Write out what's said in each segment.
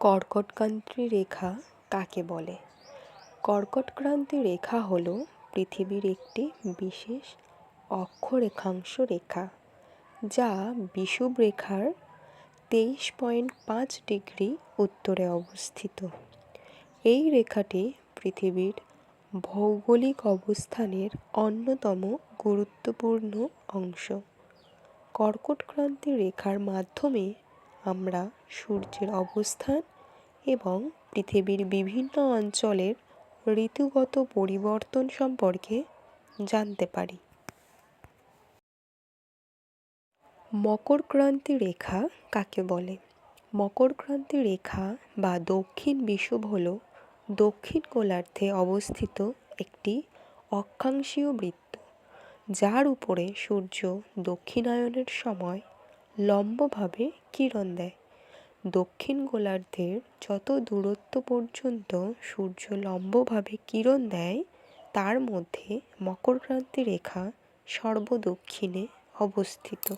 কর্কটক্রান্তি রেখা কাকে বলে? কর্কটক্রান্তি রেখা হল পৃথিবীর একটি বিশেষ অক্ষরেখাংশ রেখা যা বিষুব রেখার তেইশ পয়েন্ট পাঁচ ডিগ্রি উত্তরে অবস্থিত। এই রেখাটি পৃথিবীর ভৌগোলিক অবস্থানের অন্যতম গুরুত্বপূর্ণ অংশ। কর্কটক্রান্তি রেখার মাধ্যমে আমরা সূর্যের অবস্থান এবং পৃথিবীর বিভিন্ন অঞ্চলের ঋতুগত পরিবর্তন সম্পর্কে জানতে পারি। মকরক্রান্তি রেখা কাকে বলে? মকরক্রান্তি রেখা বা দক্ষিণ বিষুব হল দক্ষিণ গোলার্ধে অবস্থিত একটি অক্ষাংশীয় বৃত্ত, যার উপরে সূর্য দক্ষিণায়নের সময় লম্বভাবে কিরণ দেয়। দক্ষিণ গোলার্ধের যত দূরত্ব পর্যন্ত সূর্য লম্বভাবে কিরণ দেয়, তার মধ্যে মকরক্রান্তি রেখা সর্বদক্ষিণে অবস্থিত।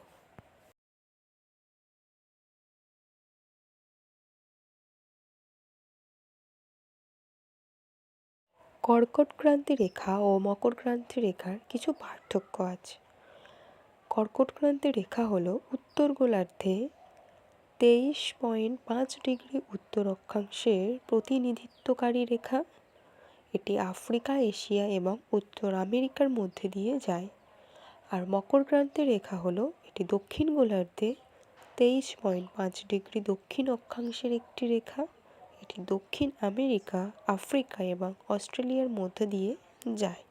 কর্কটক্রান্তি রেখা ও মকরক্রান্তি রেখার কিছু পার্থক্য আছে। কর্কটক্রান্তি রেখা হল উত্তর গোলার্ধে তেইশ পয়েন্ট পাঁচ ডিগ্রি উত্তর অক্ষাংশের প্রতিনিধিত্বকারী রেখা। এটি আফ্রিকা, এশিয়া এবং উত্তর আমেরিকার মধ্যে দিয়ে যায়। আর মকরক্রান্তি রেখা হলো এটি দক্ষিণ গোলার্ধে তেইশ পয়েন্ট পাঁচ ডিগ্রি দক্ষিণ অক্ষাংশের একটি রেখা। এটি দক্ষিণ আমেরিকা, আফ্রিকা এবং অস্ট্রেলিয়ার মধ্যে দিয়ে যায়।